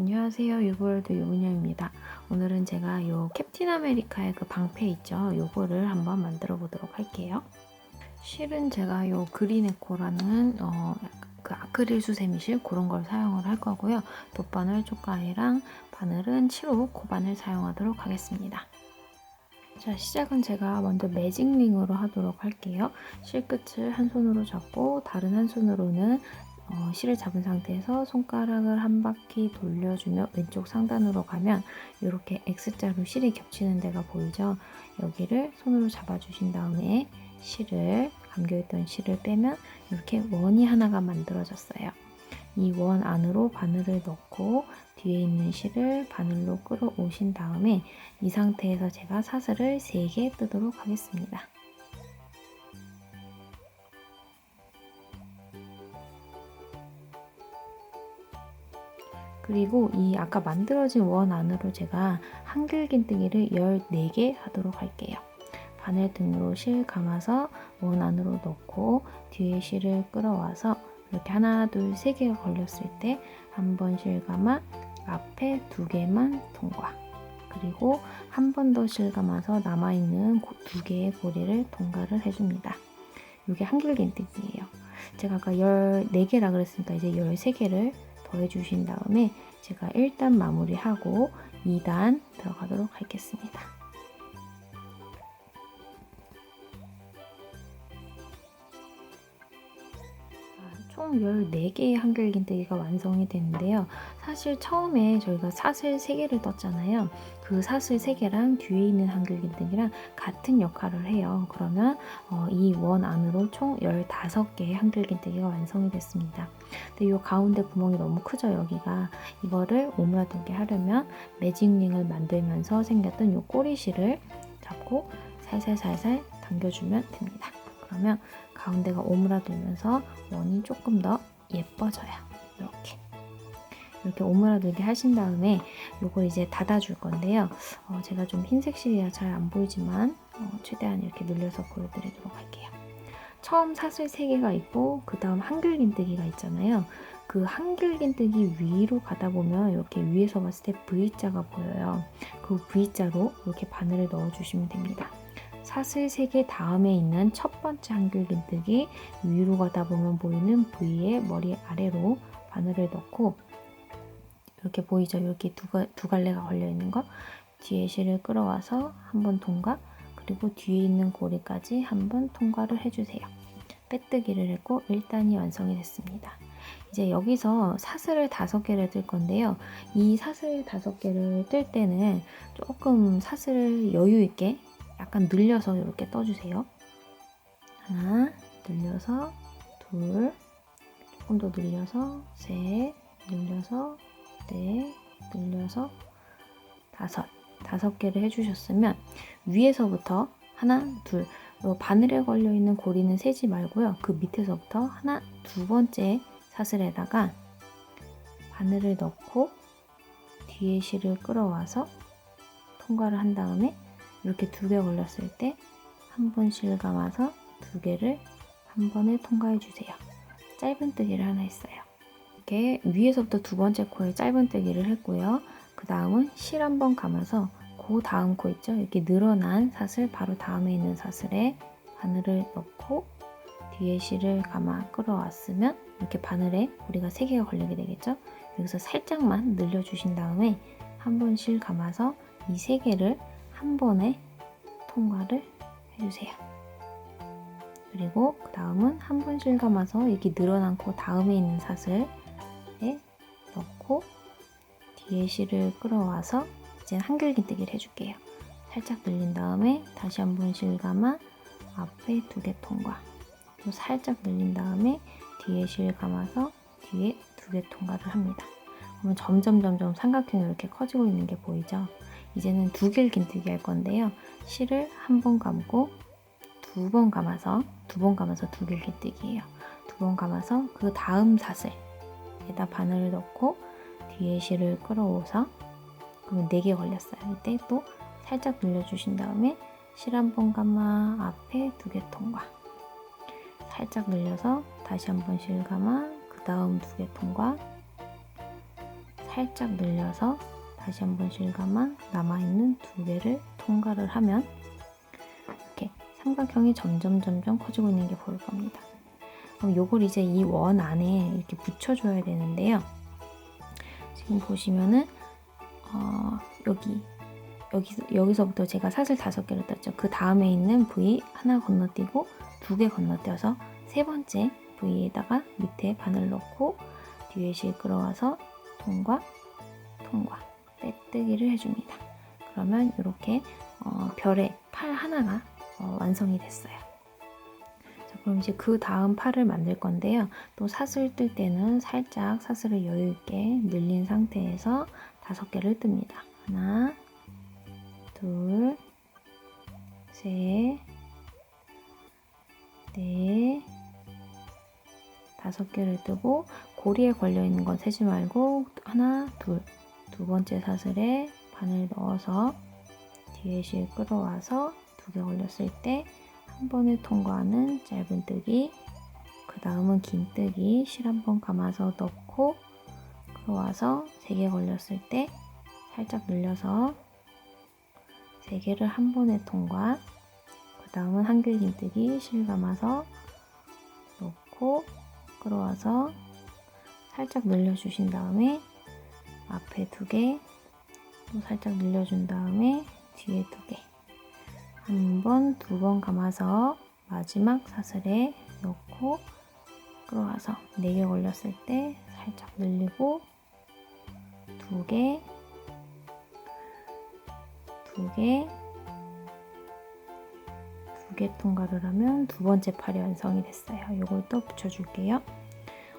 안녕하세요. 유볼드 유부녀입니다. 오늘은 제가 요 캡틴 아메리카의 그 방패 있죠. 요거를 한번 만들어 보도록 할게요. 실은 제가 요 그린 에코라는 어, 그 아크릴 수세미실 그런 걸 사용을 할 거고요. 돗바늘 쪽가위랑 바늘은 7호 코바늘 사용하도록 하겠습니다. 자, 시작은 제가 먼저 매직링으로 하도록 할게요. 실끝을 한 손으로 잡고 다른 한 손으로는 어, 실을 잡은 상태에서 손가락을 한 바퀴 돌려주며 왼쪽 상단으로 가면 이렇게 X자로 실이 겹치는 데가 보이죠? 여기를 손으로 잡아주신 다음에 실을 감겨있던 실을 빼면 이렇게 원이 하나가 만들어졌어요. 이 원 안으로 바늘을 넣고 뒤에 있는 실을 바늘로 끌어오신 다음에 이 상태에서 제가 사슬을 3개 뜨도록 하겠습니다. 그리고 이 아까 만들어진 원 안으로 제가 한길긴뜨기를 14개 하도록 할게요. 바늘 등으로 실 감아서 원 안으로 넣고 뒤에 실을 끌어와서 이렇게 하나 둘 세 개가 걸렸을 때 한 번 실 감아 앞에 두 개만 통과 그리고 한 번 더 실 감아서 남아있는 두 개의 고리를 통과를 해줍니다. 이게 한길긴뜨기예요. 제가 아까 14개라 그랬으니까 이제 13개를 더해주신 다음에 제가 1단 마무리하고 2단 들어가도록 하겠습니다. 총 14개의 한글 긴뜨기가 완성이 되는데요. 사실 처음에 저희가 사슬 3개를 떴잖아요. 그 사슬 3개랑 뒤에 있는 한글 긴뜨기랑 같은 역할을 해요. 그러면 어, 이원 안으로 총 15개의 한글 긴뜨기가 완성이 됐습니다. 근데 이 가운데 구멍이 너무 크죠, 여기가. 이거를 오므라들게 하려면 매직링을 만들면서 생겼던 이 꼬리실을 잡고 살살살살 당겨주면 됩니다. 그러면 가운데가 오므라들면서 원이 조금 더 예뻐져요. 이렇게. 이렇게 오므라들게 하신 다음에 이걸 이제 닫아줄 건데요. 어, 제가 좀 흰색 실이라 잘 안 보이지만 어, 최대한 이렇게 늘려서 보여드리도록 할게요. 처음 사슬 3개가 있고 그 다음 한글긴뜨기가 있잖아요. 그 한글긴뜨기 위로 가다 보면 이렇게 위에서 봤을 때 V자가 보여요. 그 V자로 이렇게 바늘을 넣어주시면 됩니다. 사슬 3개 다음에 있는 첫 번째 한글긴뜨기 위로 가다 보면 보이는 V의 머리 아래로 바늘을 넣고 이렇게 보이죠? 이렇게 두, 두 갈래가 걸려 있는 거 뒤에 실을 끌어와서 한 번 통과 그리고 뒤에 있는 고리까지 한 번 통과를 해주세요. 빼뜨기를 했고 1단이 완성이 됐습니다. 이제 여기서 사슬을 다섯 개를 뜰 건데요. 이 사슬 다섯 개를 뜰 때는 조금 사슬을 여유 있게 약간 늘려서 이렇게 떠주세요. 하나, 늘려서 둘, 조금 더 늘려서 셋, 늘려서 넷, 늘려서 다섯, 다섯 개를 해주셨으면 위에서부터 하나, 둘, 바늘에 걸려 있는 고리는 세지 말고요. 그 밑에서부터 하나, 두 번째 사슬에다가 바늘을 넣고 뒤에 실을 끌어와서 통과를 한 다음에 이렇게 두 개 걸렸을 때 한번실 감아서 두 개를 한 번에 통과해 주세요. 짧은 뜨기를 하나 했어요. 이렇게 위에서부터 두 번째 코에 짧은 뜨기를 했고요. 그 다음은 실 한 번 감아서 그 다음 코 있죠? 이렇게 늘어난 사슬 바로 다음에 있는 사슬에 바늘을 넣고 뒤에 실을 감아 끌어왔으면 이렇게 바늘에 고리가 3개가 걸리게 되겠죠? 여기서 살짝만 늘려주신 다음에 한 번 실 감아서 이 3개를 한 번에 통과를 해주세요. 그리고 그 다음은 한 번 실 감아서 이렇게 늘어난 코 다음에 있는 사슬에 넣고 뒤에 실을 끌어와서 이제 한길긴뜨기를 해줄게요. 살짝 늘린 다음에 다시 한 번 실 감아 앞에 두 개 통과 또 살짝 늘린 다음에 뒤에 실 감아서 뒤에 두 개 통과를 합니다. 그러면 점점 점점 삼각형이 이렇게 커지고 있는 게 보이죠? 이제는 두 개를 긴뜨기 할 건데요. 실을 한 번 감고 두 번 감아서 두 번 감아서 두 개를 긴뜨기예요. 두 번 감아서 그 다음 사슬에다 바늘을 넣고 뒤에 실을 끌어오서 그러면 네 개 걸렸어요. 이때 또 살짝 늘려주신 다음에 실 한 번 감아 앞에 두 개 통과 살짝 늘려서 다시 한 번 실 감아 그 다음 두 개 통과 살짝 늘려서 다시 한번 실감한 남아있는 두 개를 통과를 하면 이렇게 삼각형이 점점 점점 커지고 있는 게 보일 겁니다. 그럼 요걸 이제 이 원 안에 이렇게 붙여줘야 되는데요. 지금 보시면은 어, 여기 여기 여기서부터 제가 사슬 다섯 개를 떴죠. 그 다음에 있는 V 하나 건너뛰고 두 개 건너뛰어서 세 번째 V에다가 밑에 바늘 넣고 뒤에 실 끌어와서 통과 통과 빼뜨기를 해줍니다. 그러면 이렇게 어, 별의 팔 하나가 어, 완성이 됐어요. 자, 그럼 이제 그 다음 팔을 만들 건데요. 또 사슬 뜰 때는 살짝 사슬을 여유 있게 늘린 상태에서 다섯 개를 뜹니다. 하나, 둘, 셋, 넷, 다섯 개를 뜨고 고리에 걸려 있는 건 세지 말고 하나, 둘, 두 번째 사슬에 바늘 넣어서 뒤에 실 끌어와서 두개 걸렸을 때 한 번에 통과하는 짧은뜨기 그 다음은 긴뜨기 실 한 번 감아서 넣고 끌어와서 세 개 걸렸을 때 살짝 늘려서 세 개를 한 번에 통과 그 다음은 한길 긴뜨기 실 감아서 넣고 끌어와서 살짝 늘려주신 다음에 앞에 두 개, 또 살짝 늘려준 다음에 뒤에 두 개. 한 번, 두 번 감아서 마지막 사슬에 넣고 끌어와서 네개 걸렸을 때 살짝 늘리고 두 개, 두 개, 두 개 통과를 하면 두 번째 팔이 완성이 됐어요. 이걸 또 붙여줄게요.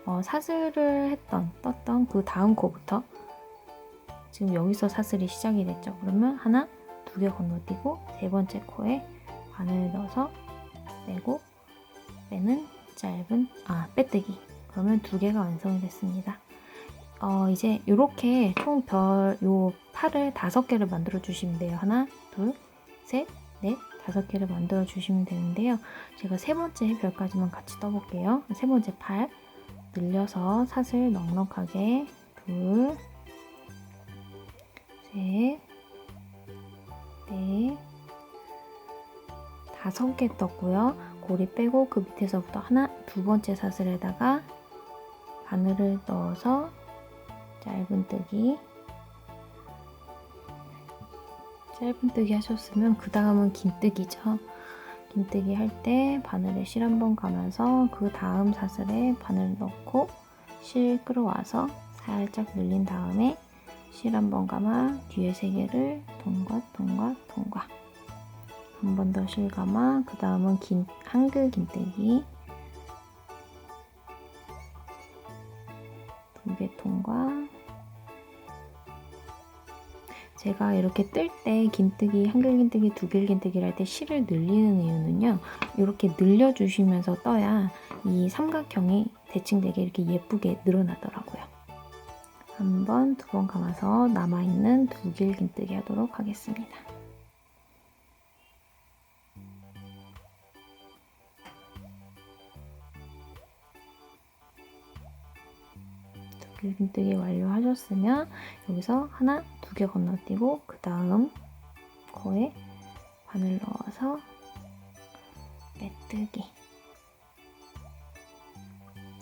어, 사슬을 했던, 떴던 그 다음 코부터 지금 여기서 사슬이 시작이 됐죠. 그러면 하나, 두 개 건너뛰고 세 번째 코에 바늘 넣어서 빼고 빼는 짧은 아 빼뜨기 그러면 두 개가 완성이 됐습니다. 어, 이제 이렇게 총 별 요 팔을 다섯 개를 만들어 주시면 돼요. 하나, 둘, 셋, 넷, 다섯 개를 만들어 주시면 되는데요. 제가 세 번째 별까지만 같이 떠볼게요. 세 번째 팔 늘려서 사슬 넉넉하게 둘, 셋, 넷, 다섯 개 떴고요. 고리 빼고 그 밑에서부터 하나, 두 번째 사슬에다가 바늘을 넣어서 짧은뜨기 짧은뜨기 하셨으면 그 다음은 긴뜨기죠. 긴뜨기 할 때 바늘에 실 한번 감아서 그 다음 사슬에 바늘 넣고 실 끌어와서 살짝 늘린 다음에 실 한 번 감아 뒤에 세 개를 통과 통과 통과 한 번 더 실 감아 그 다음은 긴 한글 긴뜨기 두 개 통과 제가 이렇게 뜰 때 긴뜨기, 한글 긴뜨기, 두길 긴뜨기를 할 때 실을 늘리는 이유는요. 이렇게 늘려주시면서 떠야 이 삼각형이 대칭되게 이렇게 예쁘게 늘어나더라고요. 한 번, 두 번 감아서 남아있는 두 길 긴뜨기 하도록 하겠습니다. 두길 긴뜨기 완료하셨으면 여기서 하나, 두 개 건너뛰고 그 다음 코에 바늘 넣어서 빼뜨기.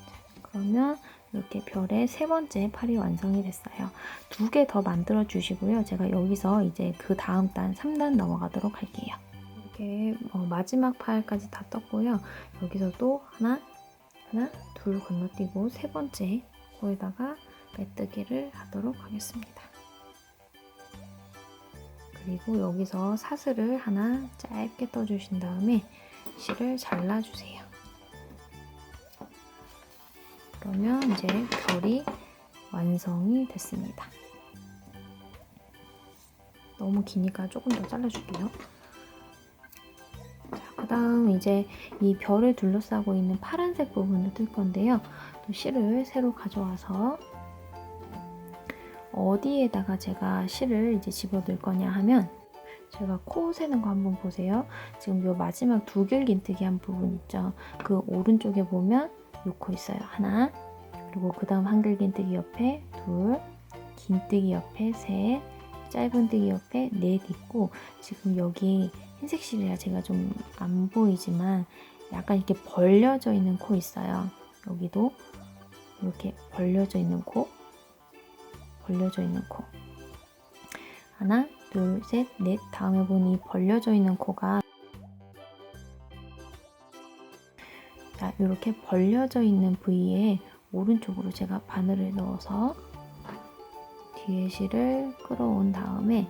자, 그러면 이렇게 별의 세 번째 팔이 완성이 됐어요. 두 개 더 만들어 주시고요. 제가 여기서 이제 그 다음 단 3단 넘어가도록 할게요. 이렇게 어, 마지막 팔까지 다 떴고요. 여기서 또 하나, 하나, 둘 건너뛰고 세 번째 코에다가 빼뜨기를 하도록 하겠습니다. 그리고 여기서 사슬을 하나 짧게 떠주신 다음에 실을 잘라주세요. 그러면 이제 별이 완성이 됐습니다. 너무 기니까 조금 더 잘라줄게요. 자, 그 다음 이제 이 별을 둘러싸고 있는 파란색 부분을 뜰 건데요. 또 실을 새로 가져와서 어디에다가 제가 실을 이제 집어 넣을 거냐 하면 제가 코 세는 거 한번 보세요. 지금 요 마지막 두 길 긴뜨기 한 부분 있죠. 그 오른쪽에 보면 요코 있어요. 하나 그리고 그 다음 한길 긴뜨기 옆에 둘 긴뜨기 옆에 셋, 짧은뜨기 옆에 넷 있고 지금 여기 흰색 실이라 제가 좀 안 보이지만 약간 이렇게 벌려져 있는 코 있어요. 여기도 이렇게 벌려져 있는 코, 벌려져 있는 코. 하나, 둘, 셋, 넷. 다음에 보니 벌려져 있는 코가 자, 이렇게 벌려져 있는 부위에 오른쪽으로 제가 바늘을 넣어서 뒤에 실을 끌어온 다음에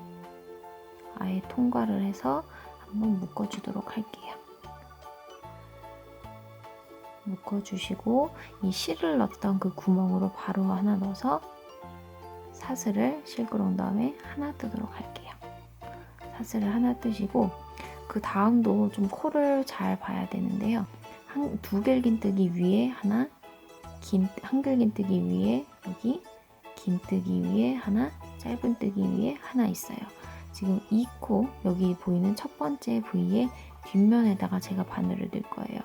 아예 통과를 해서 한번 묶어주도록 할게요. 묶어주시고 이 실을 넣었던 그 구멍으로 바로 하나 넣어서 사슬을 실 끌어온 다음에 하나 뜨도록 할게요. 사슬을 하나 뜨시고 그 다음도 좀 코를 잘 봐야 되는데요. 한, 두 길긴뜨기 위에 하나, 긴, 한 길긴뜨기 위에 여기, 긴뜨기 위에 하나, 짧은뜨기 위에 하나 있어요. 지금 이 코, 여기 보이는 첫 번째 부위에 뒷면에다가 제가 바늘을 넣을 거예요.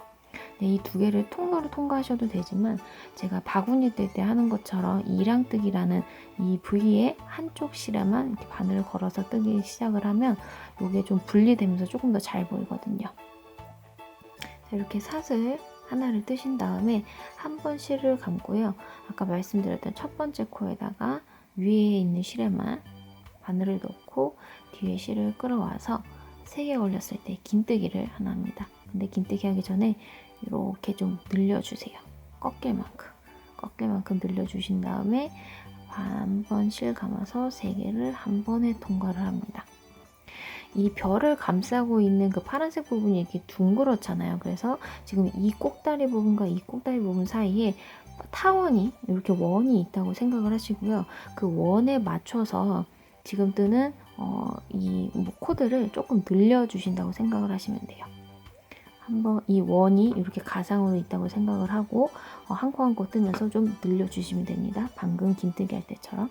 네, 이두 개를 통로로 통과하셔도 되지만 제가 바구니 뜰 때 하는 것처럼 이랑뜨기라는 이 부위에 한쪽 실에만 바늘을 걸어서 뜨기 시작을 하면 이게 좀 분리되면서 조금 더 잘 보이거든요. 자, 이렇게 사슬 하나를 뜨신 다음에 한 번 실을 감고요. 아까 말씀드렸던 첫 번째 코에다가 위에 있는 실에만 바늘을 넣고 뒤에 실을 끌어와서 세개 걸렸을 때 긴뜨기를 하나 합니다. 근데 긴뜨기 하기 전에 이렇게 좀 늘려주세요. 꺾일 만큼. 꺾일 만큼 늘려주신 다음에 한 번 실 감아서 세 개를 한 번에 통과를 합니다. 이 별을 감싸고 있는 그 파란색 부분이 이렇게 둥그렇잖아요. 그래서 지금 이 꼭다리 부분과 이 꼭다리 부분 사이에 타원이 이렇게 원이 있다고 생각을 하시고요. 그 원에 맞춰서 지금 뜨는 어, 이 코드를 조금 늘려주신다고 생각을 하시면 돼요. 한번 이 원이 이렇게 가상으로 있다고 생각을 하고 어, 한코 한 코 뜨면서 좀 늘려주시면 됩니다. 방금 긴뜨기 할 때처럼.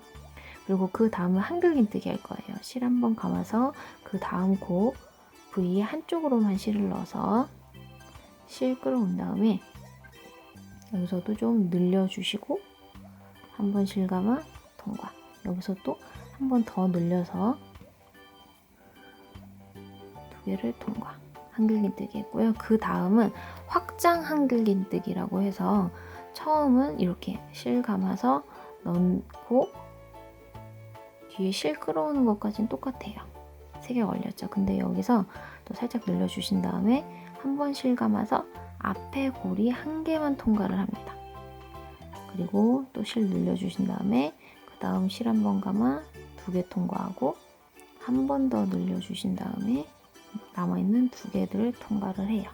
그리고 그 다음은 한글 긴뜨기 할 거예요. 실 한 번 감아서 그 다음 코 부위 한쪽으로만 실을 넣어서 실 끌어온 다음에 여기서도 좀 늘려주시고 한 번 실 감아 통과. 여기서 또 한 번 더 늘려서 두 개를 통과. 한글긴뜨기 했고요. 그 다음은 확장 한글긴뜨기라고 해서 처음은 이렇게 실 감아서 넣고 뒤에 실 끌어오는 것까지는 똑같아요. 세개 걸렸죠. 근데 여기서 또 살짝 늘려주신 다음에 한 번 실 감아서 앞에 고리 한 개만 통과를 합니다. 그리고 또 실 늘려주신 다음에 그 다음 실 한 번 감아 두 개 통과하고 한 번 더 늘려주신 다음에 남아있는 두 개들을 통과를 해요.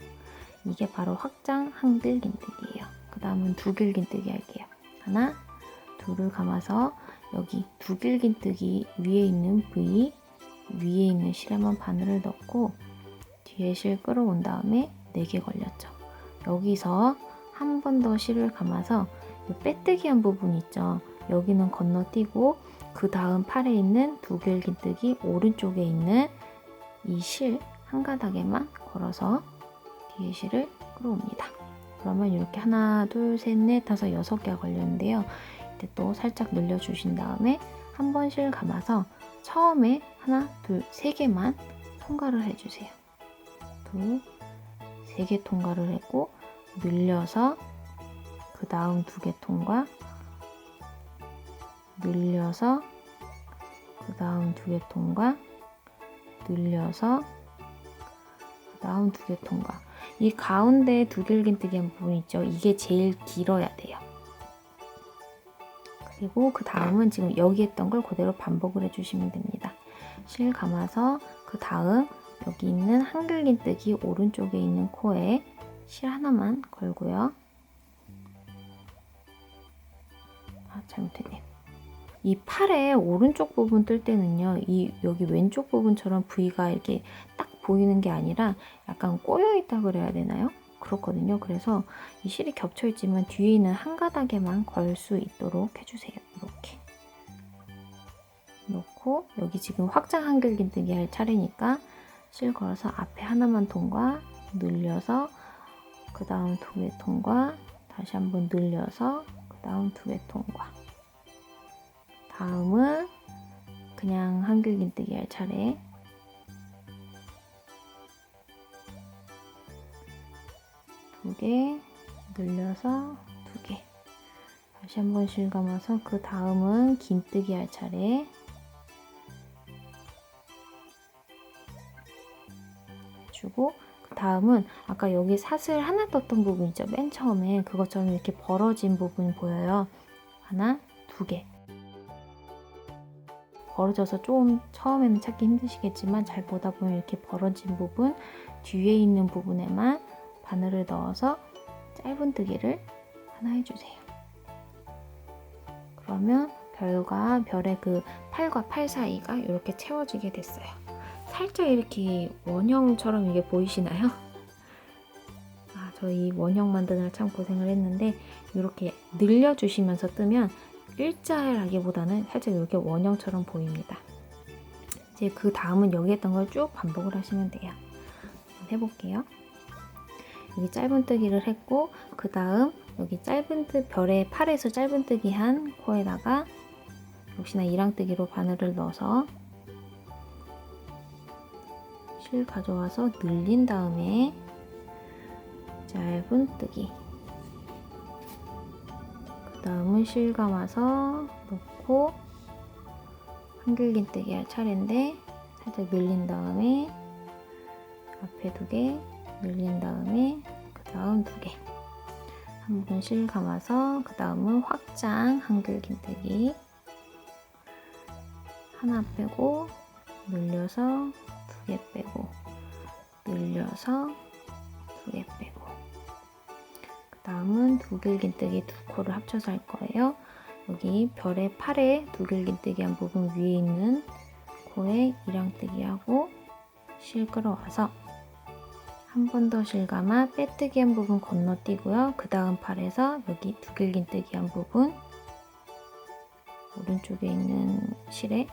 이게 바로 확장 한글 긴뜨기예요. 그 다음은 두길 긴뜨기 할게요. 하나, 둘을 감아서 여기 두길 긴뜨기 위에 있는 부위 위에 있는 실에만 바늘을 넣고 뒤에 실 끌어온 다음에 4개 걸렸죠. 여기서 한 번 더 실을 감아서 빼뜨기 한 부분 있죠. 여기는 건너뛰고 그 다음 팔에 있는 두길 긴뜨기 오른쪽에 있는 이 실 한 가닥에만 걸어서 뒤에 실을 끌어옵니다. 그러면 이렇게 하나, 둘, 셋, 넷, 다섯, 여섯 개가 걸렸는데요. 이때 또 살짝 늘려주신 다음에 한 번 실 감아서 처음에 하나, 둘, 세 개만 통과를 해주세요. 둘, 세 개 통과를 했고 늘려서 그 다음 두 개 통과 늘려서 그 다음 두 개 통과 늘려서 그 다음 두 개 통과. 이 가운데 두들긴뜨기 한 부분 있죠. 이게 제일 길어야 돼요 그리고 그 다음은 지금 여기 했던 걸 그대로 반복을 해주시면 됩니다. 실 감아서 그 다음 여기 있는 한글긴뜨기 오른쪽에 있는 코에 실 하나만 걸고요. 아 잘못했네요 이 팔의 오른쪽 부분 뜰 때는요, 이 여기 왼쪽 부분처럼 부위가 이렇게 딱 보이는 게 아니라 약간 꼬여 있다 그래야 되나요? 그렇거든요. 그래서 이 실이 겹쳐 있지만 뒤에 있는 한 가닥에만 걸 수 있도록 해주세요. 이렇게 놓고 여기 지금 확장 한글 긴뜨기 할 차례니까 실 걸어서 앞에 하나만 통과 늘려서 그 다음 두 개 통과 다시 한번 늘려서 그 다음 두 개 통과 다음은 그냥 한길긴뜨기 할 차례. 개, 늘려서 두 개. 다시 한번 실 감아서 그 다음은 긴뜨기 할 차례. 주고 그 다음은 아까 여기 사슬 하나 떴던 부분 있죠? 맨 처음에 그것처럼 이렇게 벌어진 부분 보여요. 하나, 두 개. 벌어져서 좀 처음에는 찾기 힘드시겠지만 잘 보다 보면 이렇게 벌어진 부분 뒤에 있는 부분에만 바늘을 넣어서 짧은뜨기를 하나 해주세요. 그러면 별과 별의 그 팔과 팔 사이가 이렇게 채워지게 됐어요. 살짝 이렇게 원형처럼 이게 보이시나요? 아, 저희 원형 만드느라 참 고생을 했는데 이렇게 늘려주시면서 뜨면 일자라기보다는 살짝 이렇게 원형처럼 보입니다. 이제 그 다음은 여기 했던 걸 쭉 반복을 하시면 돼요. 해볼게요. 여기 짧은뜨기를 했고 그 다음 여기 짧은뜨 별의 팔에서 짧은뜨기 한 코에다가 역시나 이랑뜨기로 바늘을 넣어서 실 가져와서 늘린 다음에 짧은뜨기. 그 다음은 실 감아서 넣고 한길긴뜨기 할 차례인데 살짝 늘린 다음에 앞에 두개 늘린 다음에 그 다음 두 개. 한 번 실 감아서 그 다음은 확장 한길긴뜨기. 하나 빼고 늘려서 두 개 빼고 늘려서 두 개 빼고. 그 다음은 두길긴뜨기 두 코를 합쳐서 할 거예요. 여기 별의 팔에 두길긴뜨기 한 부분 위에 있는 코에 이랑뜨기 하고 실 끌어와서 한 번 더 실감아 빼뜨기 한 부분 건너뛰고요. 그 다음 팔에서 여기 두길긴뜨기 한 부분 오른쪽에 있는 실에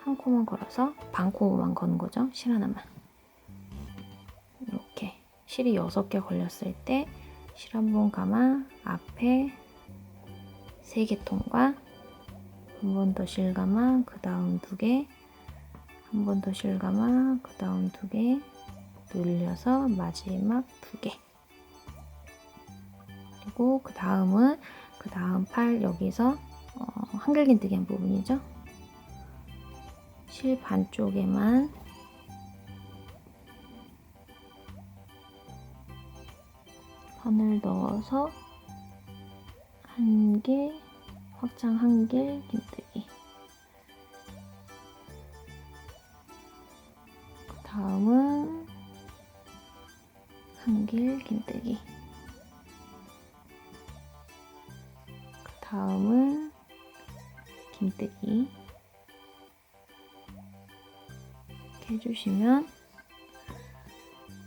한 코만 걸어서 반 코만 거는 거죠. 실 하나만. 이렇게 실이 6개 걸렸을 때 실 한 번 감아 앞에 세개 통과 한 번 더 실 감아 그 다음 두개 한 번 더 실 감아 그 다음 두개 늘려서 마지막 두 개 그리고 그 다음은 그 다음 팔 여기서 어, 한글긴뜨기 한 부분이죠 실 반쪽에만 선을 넣어서 한 개, 확장 한 개, 긴뜨기. 그 다음은 한길 긴뜨기. 그 다음은 긴뜨기. 이렇게 해주시면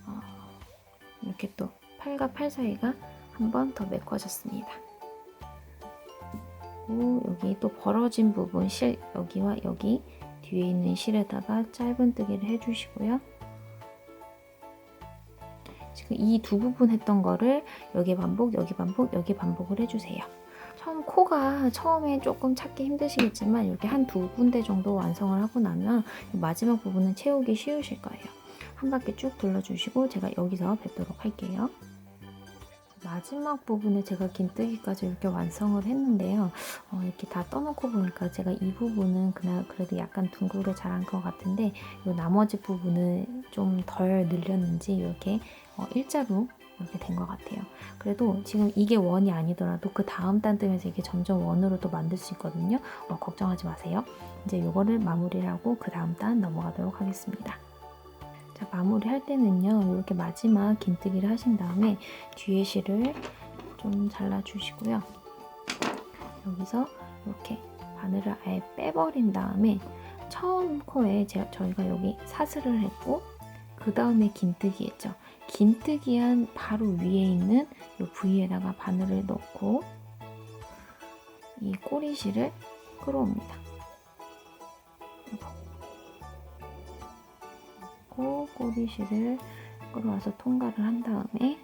어, 이렇게 또 팔과 팔 사이가 한 번 더 메꿔졌습니다. 그리고 여기 또 벌어진 부분 실 여기와 여기 뒤에 있는 실에다가 짧은 뜨기를 해주시고요. 지금 이 두 부분 했던 거를 여기 반복, 여기 반복, 여기 반복을 해주세요. 처음 코가 처음에 조금 찾기 힘드시겠지만 이렇게 한 두 군데 정도 완성을 하고 나면 마지막 부분은 채우기 쉬우실 거예요. 한 바퀴 쭉 둘러주시고 제가 여기서 뵙도록 할게요. 마지막 부분에 제가 긴뜨기까지 이렇게 완성을 했는데요. 어, 이렇게 다 떠놓고 보니까 제가 이 부분은 그날 그래도 약간 둥글게 잘한 것 같은데 이 나머지 부분은 좀덜 늘렸는지 이렇게 어, 일자로 이렇게 된 것 같아요. 그래도 지금 이게 원이 아니더라도 그 다음 단 뜨면서 이게 점점 원으로도 만들 수 있거든요. 어, 걱정하지 마세요. 이제 이거를 마무리를 하고 그 다음 단 넘어가도록 하겠습니다. 자, 마무리 할 때는요, 이렇게 마지막 긴뜨기를 하신 다음에 뒤에 실을 좀 잘라주시고요. 여기서 이렇게 바늘을 아예 빼버린 다음에 처음 코에 제가, 저희가 여기 사슬을 했고, 그 다음에 긴뜨기 했죠. 긴뜨기 한 바로 위에 있는 이 부위에다가 바늘을 넣고, 이 꼬리실을 끌어옵니다. 넣고 꼬리실을 끌어와서 통과를 한 다음에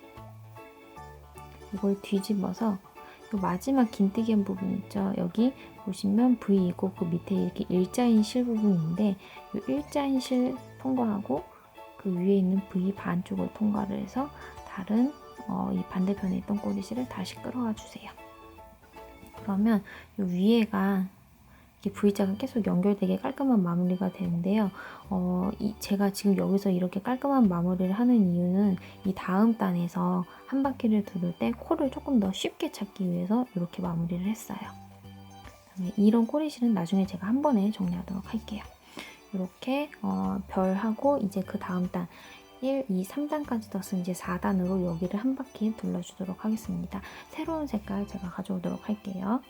이걸 뒤집어서 요 마지막 긴뜨기 한 부분 있죠. 여기 보시면 V이고 그 밑에 이렇게 일자인 실 부분인데 이 일자인 실 통과하고 그 위에 있는 V 반쪽을 통과를 해서 다른 어, 이 반대편에 있던 꼬리실을 다시 끌어와 주세요. 그러면 이 위에가 이렇게 V자가 계속 연결되게 깔끔한 마무리가 되는데요. 어, 이 제가 지금 여기서 이렇게 깔끔한 마무리를 하는 이유는 이 다음 단에서 한 바퀴를 두를 때 코를 조금 더 쉽게 찾기 위해서 이렇게 마무리를 했어요. 이런 꼬리실은 나중에 제가 한 번에 정리하도록 할게요. 이렇게 어, 별하고 이제 그 다음 단 1, 2, 3단까지 떴으면 이제 4단으로 여기를 한 바퀴 둘러주도록 하겠습니다. 새로운 색깔 제가 가져오도록 할게요.